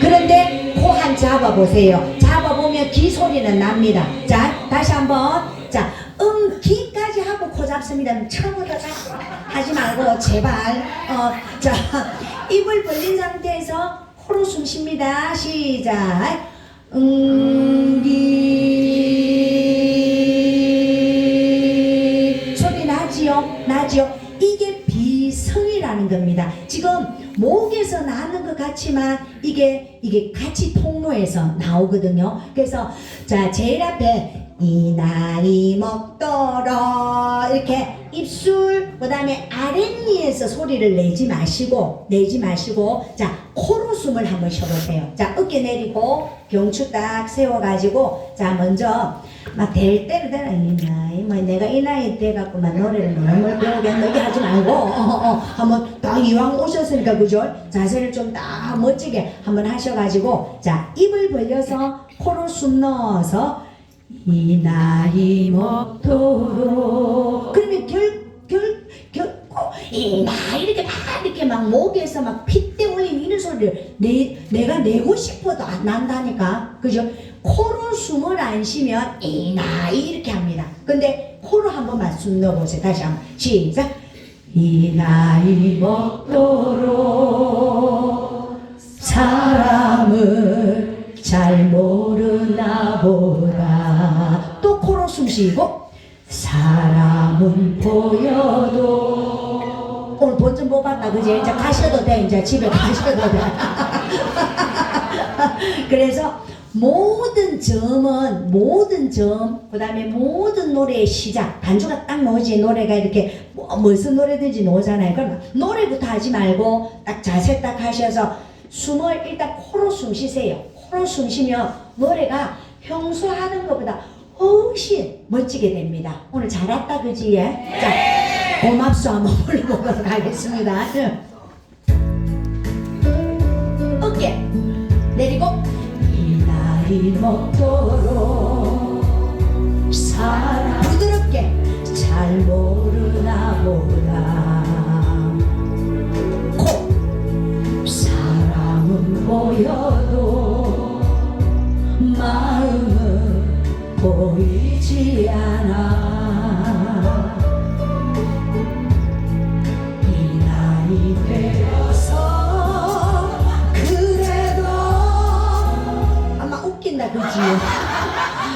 그런데 코 한 잡아보세요. 잡아보면 기 소리는 납니다. 자, 다시 한번. 자, 음, 기까지 하고 코 잡습니다. 처음부터 자, 하지 말고, 제발. 어, 자, 입을 벌린 상태에서 코로 숨 쉽니다. 시작. 음, 기. 소리 나지요? 나지요? 이게 비성이라는 겁니다. 지금 목에서 나는 것 같지만 이게 이게 같이 통로에서 나오거든요. 그래서 자 제일 앞에 이 나이 먹도록 이렇게 입술 그다음에 아랫니에서 소리를 내지 마시고 내지 마시고 자 코로 숨을 한번 쉬어보세요. 자 어깨 내리고 경추 딱 세워가지고 자 먼저 막 될 때로 되나 이 나이 뭐 내가 이 나이 때 갖고만 노래를 너무 배우겠노 이게 하지 말고 어, 어, 어, 한번 딱 이왕 오셨으니까 그죠 자세를 좀 딱 멋지게 한번 하셔가지고 자 입을 벌려서 코로 숨 넣어서 이 나이 먹도록. 그러면 결 결결이 나이 이렇게 막 이렇게 막 목에서 막 핏대 올리는 이런 소리를 내, 내가 내고 싶어도 안 난다니까. 그죠? 코로 숨을 안 쉬면 이 나이 이렇게 합니다. 근데 코로 한 번만 숨 넣어보세요. 다시 한번. 시작. 이 나이 먹도록. 사람을 잘 모르나 보다. 또 쉬고 사람은 보여도 오늘 본점 뽑았다 그지? 이제 가셔도 돼 이제 집에 가셔도 돼. 그래서 모든 점은 모든 점 그 다음에 모든 노래의 시작 반주가 딱 나오지 노래가 이렇게 뭐, 무슨 노래든지 나오잖아요. 그럼 노래부터 하지 말고 딱 자세 딱 하셔서 숨을 일단 코로 숨 쉬세요. 코로 숨 쉬면 노래가 평소 하는 것보다 훨씬 멋지게 됩니다. 오늘 잘 왔다 그지? 예? 자, 고맙소 한번 불러보도록 하겠습니다. 어깨 내리고 이 나이 먹도록 사랑 부드럽게 잘 모르나 보다 코 사랑은 보여도 보이지 않아.